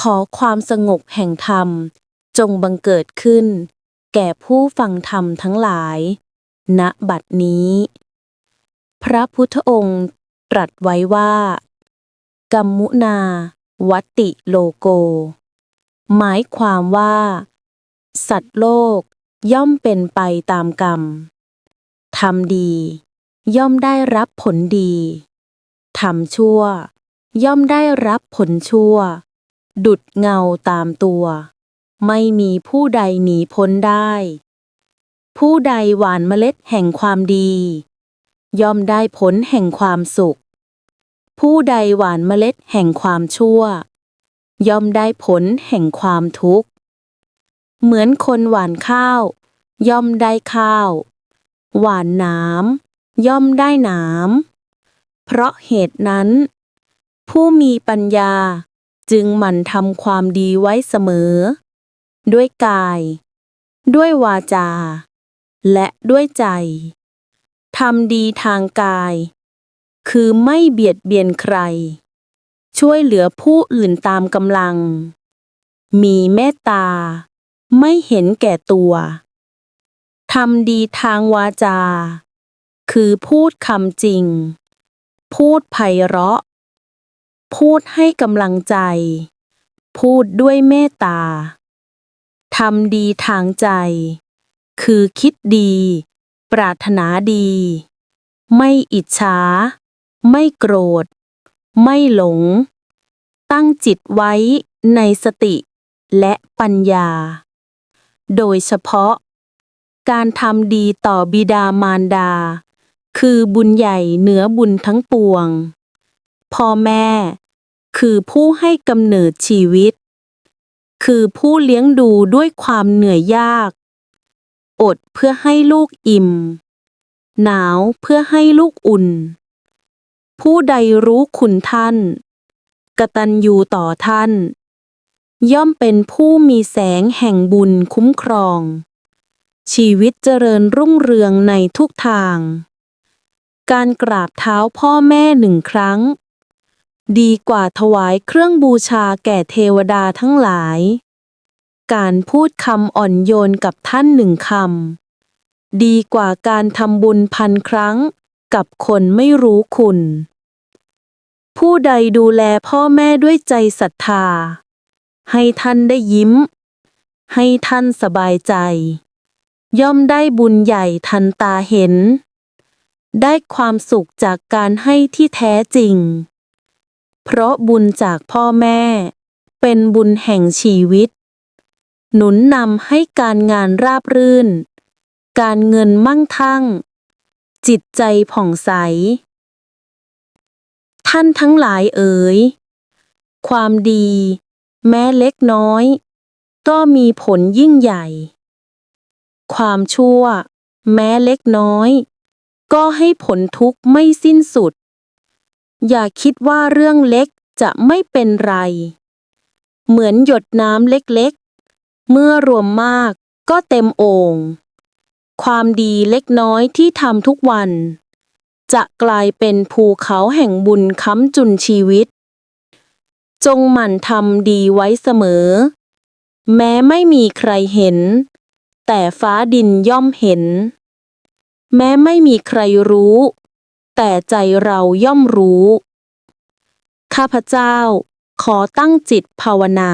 ขอความสงบแห่งธรรม จงบังเกิดขึ้น แก่ผู้ฟังธรรมทั้งหลาย ณ บัดนี้ พระพุทธองค์ตรัสไว้ว่า กัมมุนา วัตติโลโก หมายความว่า สัตว์โลกย่อมเป็นไปตามกรรม ทำดี ย่อมได้รับผลดี ทำชั่ว ย่อมได้รับผลชั่ว ดุดเงาตามตัว ไม่มีผู้ใดหนีพ้นได้ ผู้ใดหวานเมล็ดแห่งความดี ย่อมได้ผลแห่งความสุข ผู้ใดหวานเมล็ดแห่งความชั่ว ย่อมได้ผลแห่งความทุกข์ เหมือนคนหวานข้าว ย่อมได้ข้าว หวานน้ำย่อมได้น้ำเพราะเหตุนั้น ผู้มีปัญญา จึงหมั่นทำความดีไว้เสมอ ด้วยกาย ด้วยวาจา และด้วยใจทำดีทางกาย คือไม่เบียดเบียนใคร ช่วยเหลือผู้อื่นตามกำลัง มีเมตตา ไม่เห็นแก่ตัวทำดีทางวาจา คือพูดคำจริง พูดไพเราะ พูดให้กำลังใจ พูดด้วยเมตตาทำดีทางใจ คือคิดดี ปรารถนาดี ไม่อิจฉา ไม่โกรธ ไม่หลง ตั้งจิตไว้ในสติและปัญญา โดยเฉพาะ การทำดีต่อบิดามารดา คือบุญใหญ่เหนือบุญทั้งปวง พ่อแม่ คือผู้ให้กำเนิดชีวิต คือผู้เลี้ยงดูด้วยความเหนื่อยยาก อดเพื่อให้ลูกอิ่ม หนาวเพื่อให้ลูกอุ่น ผู้ใดรู้คุณท่าน กตัญญูต่อท่าน ย่อมเป็นผู้มีแสงแห่งบุญคุ้มครอง ชีวิตเจริญรุ่งเรืองในทุกทาง การกราบเท้าพ่อแม่หนึ่งครั้ง ดีกว่าถวายเครื่องบูชาแก่เทวดาทั้งหลาย การพูดคำอ่อนโยนกับท่านหนึ่งคำ ดีกว่าการทำบุญพันครั้ง กับคนไม่รู้คุณ ผู้ใดดูแลพ่อแม่ด้วยใจศรัทธา ให้ท่านได้ยิ้ม ให้ท่านสบายใจ ย่อมได้บุญใหญ่ทันตาเห็น ได้ความสุขจากการให้ที่แท้จริง เพราะบุญจากพ่อแม่ เป็นบุญแห่งชีวิต หนุนนำให้การงานราบรื่น การเงินมั่งคั่ง จิตใจผ่องใส ท่านทั้งหลายเอ๋ย ความดี แม้เล็กน้อย ก็มีผลยิ่งใหญ่ ความชั่ว แม้เล็กน้อย ก็ให้ผลทุกข์ไม่สิ้นสุด อย่าคิดว่าเรื่องเล็กจะไม่เป็นไร เหมือนหยดน้ำเล็กๆ เมื่อรวมมากก็เต็มโอ่งความดีเล็กน้อยที่ทำทุกวัน จะกลายเป็นภูเขาแห่งบุญค้ำจุนชีวิต จงหมั่นทำดีไว้เสมอ แม้ไม่มีใครเห็น แต่ฟ้าดินย่อมเห็น แม้ไม่มีใครรู้ แต่ใจเราย่อมรู้ ข้าพเจ้า ขอตั้งจิตภาวนา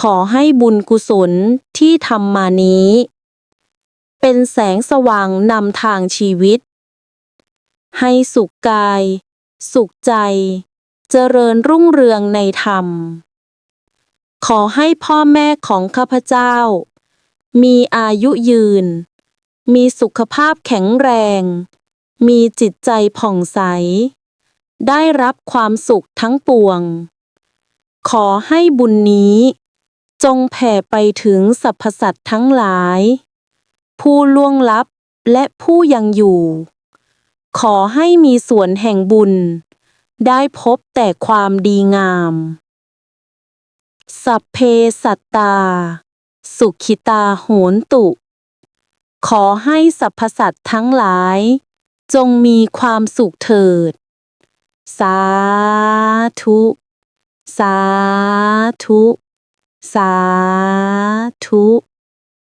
ขอให้บุญกุศลที่ทำมานี้ เป็นแสงสว่างนำทางชีวิต ให้สุขกาย สุขใจ เจริญรุ่งเรืองในธรรม ขอให้พ่อแม่ของข้าพเจ้า มีอายุยืน มีสุขภาพแข็งแรง มีจิตใจผ่องใส ได้รับความสุขทั้งปวง ขอให้บุญนี้ จงแผ่ไปถึงสรรพสัตว์ทั้งหลาย ผู้ล่วงลับและผู้ยังอยู่ ขอให้มีส่วนแห่งบุญ ได้พบแต่ความดีงาม สัพเพสัตตา สุขิตาโหนตุ ขอให้สรรพสัตว์ทั้งหลาย จงมีความสุขเถิด สาธุ สาธุ สาธุ